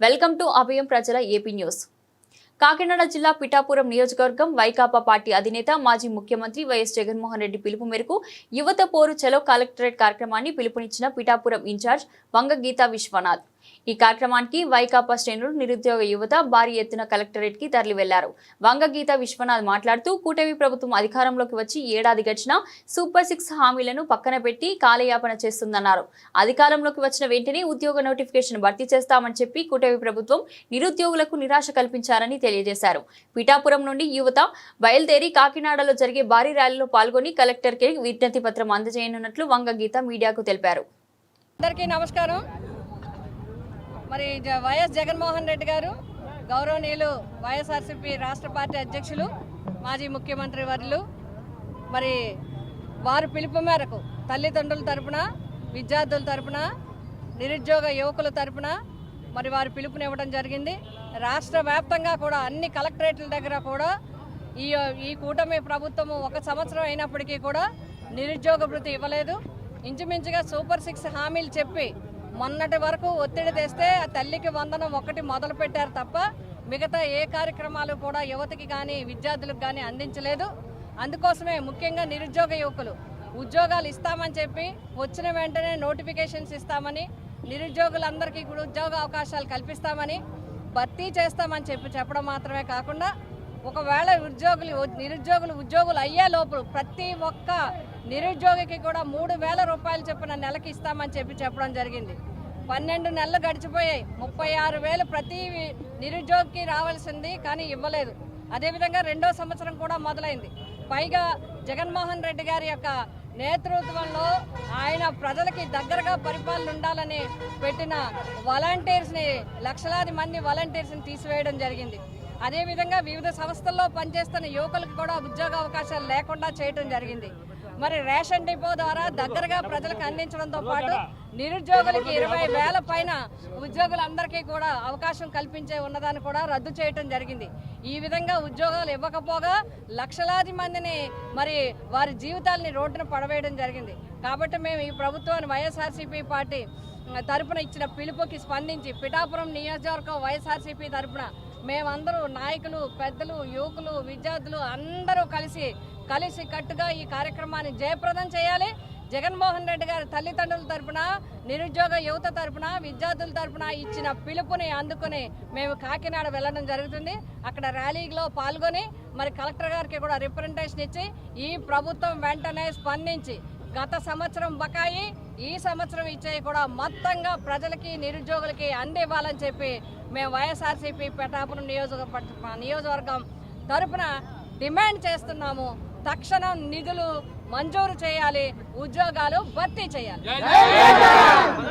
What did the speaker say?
Welcome to అభయం ప్రజల AP news. Kakinada జిల్లా పిఠాపురం నియోజకవర్గం వైకాపా పార్టీ అధినేత మాజీ ముఖ్యమంత్రి వైఎస్ జగన్మోహన్ రెడ్డి పిలుపు మేరకు యువత పోరు చలో కలెక్టరేట్ కార్యక్రమాన్ని పిలుపునిచ్చిన పిఠాపురం ఇన్ఛార్జ్ వంగ గీతా విశ్వనాథ్. ఈ కార్యక్రమానికి వైకాపా శ్రేణులు నిరుద్యోగ యువత భారీ ఎత్తున కలెక్టరేట్కి తరలి వెళ్ళారు వంగగీత విశ్వనాథ్ మాట్లాడుతూ కూటమి ప్రభుత్వం అధికారంలోకి వచ్చి ఏడాది గడిచిన సూపర్ సిక్స్ హామీలను పక్కన పెట్టి కాలయాపన చేస్తుందన్నారు. అధికారంలోకి వచ్చిన వెంటనే ఉద్యోగ నోటిఫికేషన్ భర్తీ చేస్తామని చెప్పి కూటమి ప్రభుత్వం నిరుద్యోగులకు నిరాశ కల్పించారని తెలియజేశారు. పిఠాపురం నుండి యువత బయలుదేరి కాకినాడలో జరిగే భారీ ర్యాలీలో పాల్గొని కలెక్టర్కి విజ్ఞప్తి పత్రం అందజేయనున్నట్లు వంగగీత మీడియాకు తెలిపారు. అందరికీ నమస్కారం. మరి జ- వైఎస్ జగన్మోహన్ రెడ్డి గారు గౌరవనీయులు వైఎస్ఆర్సీపీ రాష్ట్ర పార్టీ అధ్యక్షులు మాజీ ముఖ్యమంత్రి వర్యులు మరి వారు పిలుపు మేరకు తల్లిదండ్రుల తరపున విద్యార్థుల తరపున నిరుద్యోగ యువకుల తరపున మరి వారు పిలుపునివ్వడం జరిగింది. రాష్ట్ర వ్యాప్తంగా కూడా అన్ని కలెక్టరేట్ల దగ్గర కూడా ఈ ఈ కూటమి ప్రభుత్వము ఒక సంవత్సరం అయినప్పటికీ కూడా నిరుద్యోగ భృతి ఇవ్వలేదు. ఇంచుమించుగా సూపర్ సిక్స్ హామీలు చెప్పి మొన్నటి వరకు ఒత్తిడి తెస్తే ఆ తల్లికి వందనం ఒకటి మొదలు పెట్టారు తప్ప మిగతా ఏ కార్యక్రమాలు కూడా యువతకి కానీ విద్యార్థులకు కానీ అందించలేదు. అందుకోసమే ముఖ్యంగా నిరుద్యోగ యువకులు ఉద్యోగాలు ఇస్తామని చెప్పి వచ్చిన వెంటనే నోటిఫికేషన్స్ ఇస్తామని నిరుద్యోగులందరికీ కూడా ఉద్యోగ అవకాశాలు కల్పిస్తామని భర్తీ చేస్తామని చెప్పి చెప్పడం మాత్రమే కాకుండా ఒకవేళ ఉద్యోగులు నిరుద్యోగులు ఉద్యోగులు అయ్యే లోపు ప్రతి ఒక్క నిరుద్యోగికి కూడా మూడు వేల రూపాయలు చొప్పున నెలకి ఇస్తామని చెప్పి చెప్పడం జరిగింది. పన్నెండు నెలలు గడిచిపోయాయి. ముప్పై ఆరు వేలు ప్రతి నిరుద్యోగికి రావాల్సింది కానీ ఇవ్వలేదు. అదేవిధంగా రెండో సంవత్సరం కూడా మొదలైంది. పైగా జగన్మోహన్ రెడ్డి గారి యొక్క నేతృత్వంలో ఆయన ప్రజలకి దగ్గరగా పరిపాలన ఉండాలని పెట్టిన వాలంటీర్స్ని లక్షలాది మంది వాలంటీర్స్ని తీసివేయడం జరిగింది. అదేవిధంగా వివిధ సంస్థల్లో పనిచేస్తున్న యువకులకు కూడా ఉద్యోగ అవకాశాలు లేకుండా చేయడం జరిగింది. మరి రేషన్ డిపో ద్వారా దగ్గరగా ప్రజలకు అందించడంతో పాటు నిరుద్యోగులకి ఇరవై వేల పైన ఉద్యోగులందరికీ కూడా అవకాశం కల్పించే ఉన్నదాన్ని కూడా రద్దు చేయటం జరిగింది. ఈ విధంగా ఉద్యోగాలు ఇవ్వకపోగా లక్షలాది మందిని మరి వారి జీవితాలని రోడ్డున పడవేయడం జరిగింది. కాబట్టి మేము ఈ ప్రభుత్వాన్ని వైఎస్ఆర్సీపీ పార్టీ తరపున ఇచ్చిన పిలుపుకి స్పందించి పిఠాపురం నియోజకవర్గం వైఎస్ఆర్సీపీ తరపున మేమందరూ నాయకులు పెద్దలు యువకులు విద్యార్థులు అందరూ కలిసి కలిసి కట్టుగా ఈ కార్యక్రమాన్ని జయప్రదం చేయాలి. జగన్మోహన్ రెడ్డి గారి తల్లిదండ్రుల తరపున నిరుద్యోగ యువత తరపున విద్యార్థుల తరపున ఇచ్చిన పిలుపుని అందుకుని మేము కాకినాడ వెళ్ళడం జరుగుతుంది. అక్కడ ర్యాలీలో పాల్గొని మరి కలెక్టర్ గారికి కూడా రిప్రజెంటేషన్ ఇచ్చి ఈ ప్రభుత్వం వెంటనే స్పందించి గత సంవత్సరం బకాయి ఈ సంవత్సరం ఇచ్చేవి కూడా మొత్తంగా ప్రజలకి నిరుద్యోగులకి అందివ్వాలని చెప్పి మేము వైఎస్ఆర్సీపీ పెటాపురం నియోజక నియోజకవర్గం తరపున డిమాండ్ చేస్తున్నాము. తక్షణం నిధులు మంజూరు చేయాలి ఉద్యోగాలు భర్తీ చేయాలి.